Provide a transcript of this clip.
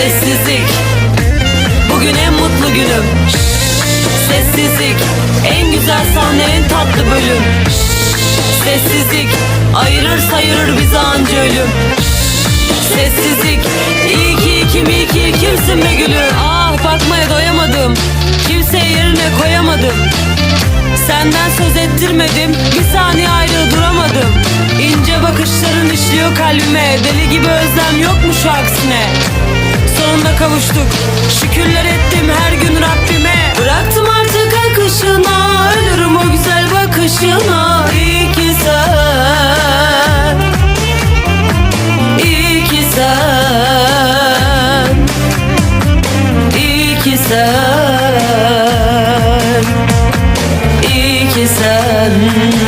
Sessizlik. Bugün en mutlu günüm. Sessizlik. En güzel sahne en tatlı bölüm. Sessizlik. Ayırır sayırır bizi anca ölüm. Sessizlik. İyi ki kim iyi ki kimsin be gülüm? Ah bakmaya doyamadım. Kimseye yerine koyamadım. Senden söz ettirmedim. Bir saniye ayrı duramadım. İnce bakışların işliyor kalbime. Deli gibi özlem yok mu şu aksine sonunda kavuştuk. Şükürler ettim her gün Rabbime. Bıraktım artık akışına Ölürüm o güzel bakışına. İyi ki sen İyi ki sen İyi ki sen İyi ki sen.